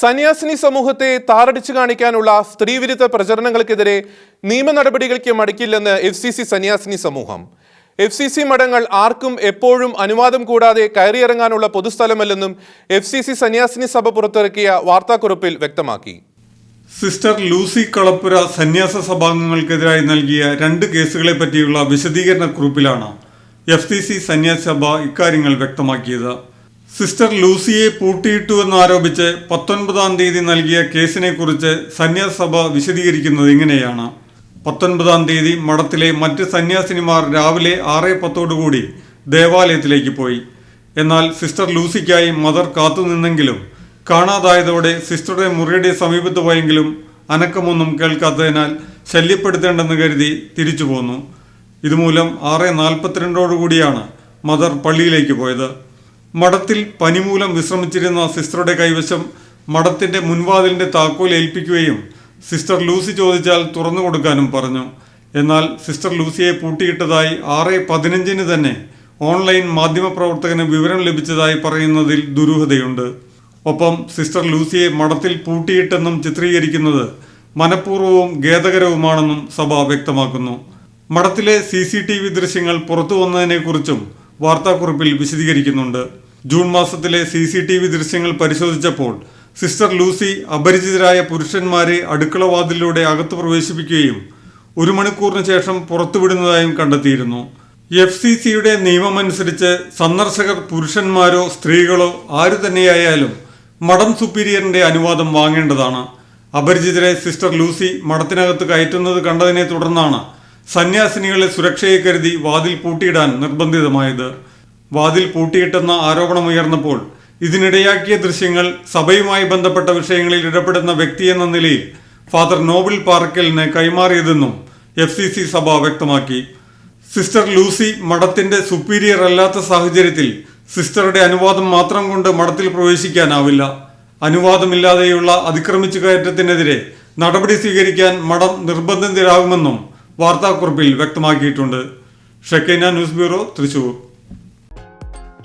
സന്യാസിനി സമൂഹത്തെ താറടിച്ചു കാണിക്കാനുള്ള സ്ത്രീവിരുദ്ധ പ്രചരണങ്ങൾക്കെതിരെ നിയമ നടപടികൾക്ക് മടിക്കില്ലെന്ന് എഫ് സി സി സന്യാസിനി സമൂഹം. എഫ് സി സി മഠങ്ങൾ ആർക്കും എപ്പോഴും അനുവാദം കൂടാതെ കയറിയിറങ്ങാനുള്ള പൊതുസ്ഥലമല്ലെന്നും എഫ് സി സി സന്യാസിനി സഭ പുറത്തിറക്കിയ വാർത്താക്കുറിപ്പിൽ വ്യക്തമാക്കി. സിസ്റ്റർ ലൂസി കളപ്പുര സന്യാസ സഭാംഗങ്ങൾക്കെതിരായി നൽകിയ രണ്ട് കേസുകളെ പറ്റിയുള്ള വിശദീകരണ കുറിപ്പിലാണ് എഫ് സി സി സന്യാസ സഭ ഇക്കാര്യങ്ങൾ വ്യക്തമാക്കിയത്. സിസ്റ്റർ ലൂസിയെ പൂട്ടിയിട്ടുവെന്ന് ആരോപിച്ച് പത്തൊൻപതാം തീയതി നൽകിയ കേസിനെക്കുറിച്ച് സന്യാസ സഭ വിശദീകരിക്കുന്നത് ഇങ്ങനെയാണ്. പത്തൊൻപതാം തീയതി മഠത്തിലെ മറ്റ് സന്യാസിനിമാർ രാവിലെ ആറ് പത്തോടുകൂടി ദേവാലയത്തിലേക്ക് പോയി. എന്നാൽ സിസ്റ്റർ ലൂസിക്കായി മദർ കാത്തുനിന്നെങ്കിലും കാണാതായതോടെ സിസ്റ്ററുടെ മുറിയുടെ സമീപത്ത് പോയെങ്കിലും അനക്കമൊന്നും കേൾക്കാത്തതിനാൽ ശല്യപ്പെടുത്തേണ്ടെന്ന് കരുതി തിരിച്ചു പോന്നു ഇതുമൂലം ആറ് നാൽപ്പത്തിരണ്ടോടുകൂടിയാണ് മദർ പള്ളിയിലേക്ക് പോയത്. മഠത്തിൽ പനിമൂലം വിശ്രമിച്ചിരുന്ന സിസ്റ്ററുടെ കൈവശം മഠത്തിന്റെ മുൻവാതിലിന്റെ താക്കോൽ ഏൽപ്പിക്കുകയും സിസ്റ്റർ ലൂസി ചോദിച്ചാൽ തുറന്നു കൊടുക്കാനും പറഞ്ഞു. എന്നാൽ സിസ്റ്റർ ലൂസിയെ പൂട്ടിയിട്ടതായി ആറ് പതിനഞ്ചിന് തന്നെ ഓൺലൈൻ മാധ്യമപ്രവർത്തകന് വിവരം ലഭിച്ചതായി പറയുന്നതിൽ ദുരൂഹതയുണ്ട്. ഒപ്പം സിസ്റ്റർ ലൂസിയെ മഠത്തിൽ പൂട്ടിയിട്ടെന്നും ചിത്രീകരിക്കുന്നത് മനഃപൂർവവും ഖേദകരവുമാണെന്നും സഭ വ്യക്തമാക്കുന്നു. മഠത്തിലെ സി സി ടി വി ദൃശ്യങ്ങൾ പുറത്തു വന്നതിനെക്കുറിച്ചും വാർത്താക്കുറിപ്പിൽ വിശദീകരിക്കുന്നുണ്ട്. ജൂൺ മാസത്തിലെ സി സി ടി വി ദൃശ്യങ്ങൾ പരിശോധിച്ചപ്പോൾ സിസ്റ്റർ ലൂസി അപരിചിതരായ പുരുഷന്മാരെ അടുക്കളവാതിലൂടെ അകത്ത് പ്രവേശിപ്പിക്കുകയും ഒരു മണിക്കൂറിന് ശേഷം പുറത്തുവിടുന്നതായും കണ്ടെത്തിയിരുന്നു. എഫ് സി സിയുടെ നിയമമനുസരിച്ച് സന്ദർശകർ പുരുഷന്മാരോ സ്ത്രീകളോ ആരു തന്നെയായാലും മഠം സുപ്പീരിയറിന്റെ അനുവാദം വാങ്ങേണ്ടതാണ്. അപരിചിതരെ സിസ്റ്റർ ലൂസി മഠത്തിനകത്ത് കയറ്റുന്നത് കണ്ടതിനെ തുടർന്നാണ് സന്യാസിനികളെ സുരക്ഷയെ കരുതി വാതിൽ പൂട്ടിയിടാൻ നിർബന്ധിതമായത്. വാതിൽ പൂട്ടിയിട്ടെന്ന ആരോപണമുയർന്നപ്പോൾ ഇതിനിടയാക്കിയ ദൃശ്യങ്ങൾ സഭയുമായി ബന്ധപ്പെട്ട വിഷയങ്ങളിൽ ഇടപെടുന്ന വ്യക്തിയെന്ന നിലയിൽ ഫാദർ നോബിൾ പാർക്കലിന് കൈമാറിയതെന്നും എഫ് സി സി സഭ വ്യക്തമാക്കി. സിസ്റ്റർ ലൂസി മഠത്തിന്റെ സുപ്പീരിയർ അല്ലാത്ത സാഹചര്യത്തിൽ സിസ്റ്ററുടെ അനുവാദം മാത്രം കൊണ്ട് മഠത്തിൽ പ്രവേശിക്കാനാവില്ല. അനുവാദമില്ലാതെയുള്ള അതിക്രമിച്ചു കയറ്റത്തിനെതിരെ നടപടി സ്വീകരിക്കാൻ മഠം നിർബന്ധിതരാകുമെന്നും വാർത്താക്കുറിപ്പിൽ വ്യക്തമാക്കിയിട്ടുണ്ട്. Shekinah news bureau Thrissur.